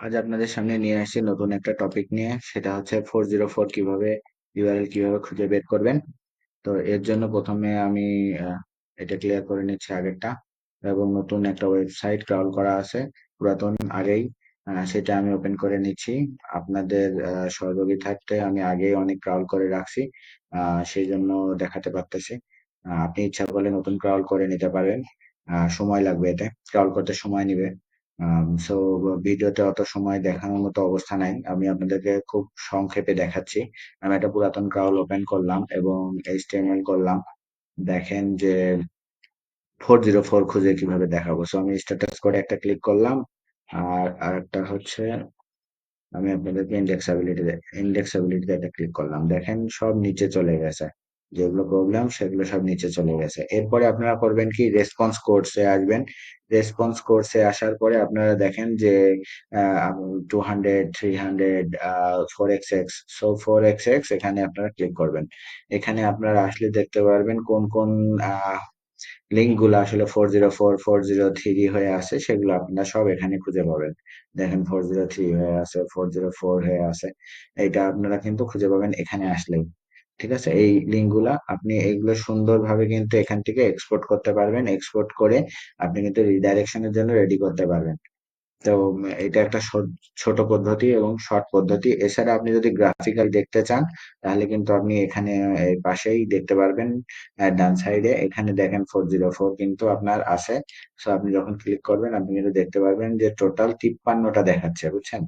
আজ আপনাদের সামনে নিয়ে আসছি নতুন একটা টপিক নিয়ে। সেটা হচ্ছে ফোর জিরো ফোর কীভাবে ইউআরএল কীভাবে খুঁজে বের করবেন। তো এর জন্য প্রথমে আমি এটা ক্লিয়ার করে নিচ্ছি আগেরটা। এবং নতুন একটা ওয়েবসাইট ক্রাউল করা আছে পুরাতন আগেই সেটা আমি ওপেন করে নিচ্ছি। আপনাদের আহ, থাকতে আমি আগেই অনেক ক্রাউল করে রাখছি সেই জন্য দেখাতে পারতেছি। আপনি ইচ্ছা করলে নতুন ক্রাউল করে নিতে পারবেন আহ, সময় লাগবে এতে। ক্রাউল করতে সময় নিবে। সো ভিডিওতে অত সময় দেখানোর মতো অবস্থা নাই। আমি আপনাদেরকে খুব সংক্ষেপে দেখাচ্ছি। আমি একটা পুরাতন ক্রাউল ওপেন করলাম এবং এইচটিএমএল করলাম। দেখেন যে ফোর জিরো ফোর খুঁজে কীভাবে দেখাবো। সো আমি স্ট্যাটাস করে একটা ক্লিক করলাম। আর আরেকটা হচ্ছে, আমি আপনাদেরকে ইন্ডেক্সাবিলিটি ইন্ডেক্সাবিলিটিতে একটা ক্লিক করলাম। দেখেন সব নিচে চলে গেছে। যেগুলো প্রবলেম সেগুলো সব নিচে চলে গেছে। এরপরে আপনারা করবেন কি? রেসপন্স কোর্সে আসবেন। রেসপন্স কোর্সে আসার পরে আপনারা দেখেন যে two hundred three hundred four X X so four X X এখানে আপনারা ক্লিক করবেন। এখানে আপনারা আসলে দেখতে পারবেন কোন কোন লিঙ্কগুলো আসলে four zero four four zero three হয়ে আছে, সেগুলো আপনারা সব এখানে খুঁজে পাবেন। দেখেন ফোর জিরো থ্রি হয়ে আছে ফোর জিরো ফোর হয়ে আছে, এটা আপনারা কিন্তু খুঁজে পাবেন এখানে আসলেই। ঠিক আছে? এই লিঙ্কগুলা আপনি এইগুলো সুন্দরভাবে কিন্তু এখান থেকে এক্সপোর্ট করতে পারবেন। এক্সপোর্ট করে আপনি কিন্তু রিডাইরেকশনের জন্য রেডি করতে পারবেন। তো এটা একটা ছোট পদ্ধতি এবং শর্ট পদ্ধতি। এছাড়া আপনি যদি গ্রাফিক্যাল দেখতে চান, তাহলে কিন্তু আপনি এখানে পাশেই দেখতে পারবেন ডান সাইডে এখানে দেখেন ফোর জিরো ফোর কিন্তু আপনার আছে। সো আপনি যখন ক্লিক করবেন, আপনি কিন্তু দেখতে পারবেন যে টোটাল তিপ্পান্নটা দেখাচ্ছে, বুঝছেন?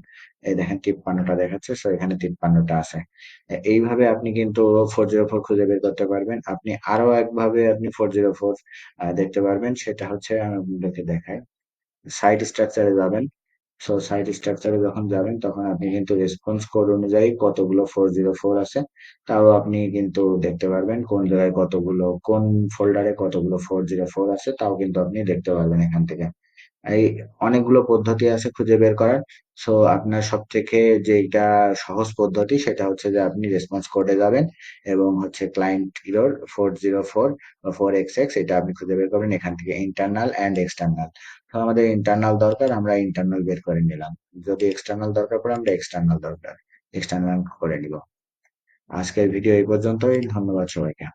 এই দেখেন তিপ্পান্নটা দেখাচ্ছে সো এখানে তিপ্পান্নটা আছে। এইভাবে আপনি কিন্তু ফোর জিরো ফোর খুঁজে বের করতে পারবেন। আপনি আরও একভাবে আপনি ফোর জিরো ফোর দেখতে পারবেন। সেটা হচ্ছে, আমি আপনাদেরকে দেখাই। সাইট স্ট্রাকচারে যাবেন। সো সাইট স্ট্রাকচারে যখন যাবেন, তখন আপনি কিন্তু রেসপন্স কোড অনুযায়ী কতগুলো ফোর জিরো ফোর আছে, তাও আপনি কিন্তু দেখতে পারবেন কোন জায়গায় কতগুলো, কোন ফোল্ডারে কতগুলো ফোর জিরো ফোর আছে, তাও কিন্তু আপনি দেখতে পারবেন এখান থেকে। এই অনেকগুলো পদ্ধতি আছে খুঁজে বের করার। সো আপনার সব থেকে যেটা সহজ পদ্ধতি সেটা হচ্ছে যে আপনি রেসপন্স কোডে যাবেন এবং হচ্ছে ক্লায়েন্ট হিরোর four zero four four X X এটা আপনি খুঁজে বের করবেন এখান থেকে ইন্টারনাল অ্যান্ড এক্সটার্নাল তো আমাদের ইন্টারনাল দরকার, আমরা ইন্টারনাল বের করে নিলাম। যদি এক্সটার্নাল দরকার পড়ে, আমরা এক্সটার্নাল দরকার এক্সটার্নাল করে নিব। আজকের ভিডিও এই পর্যন্তই, ধন্যবাদ সবাইকে।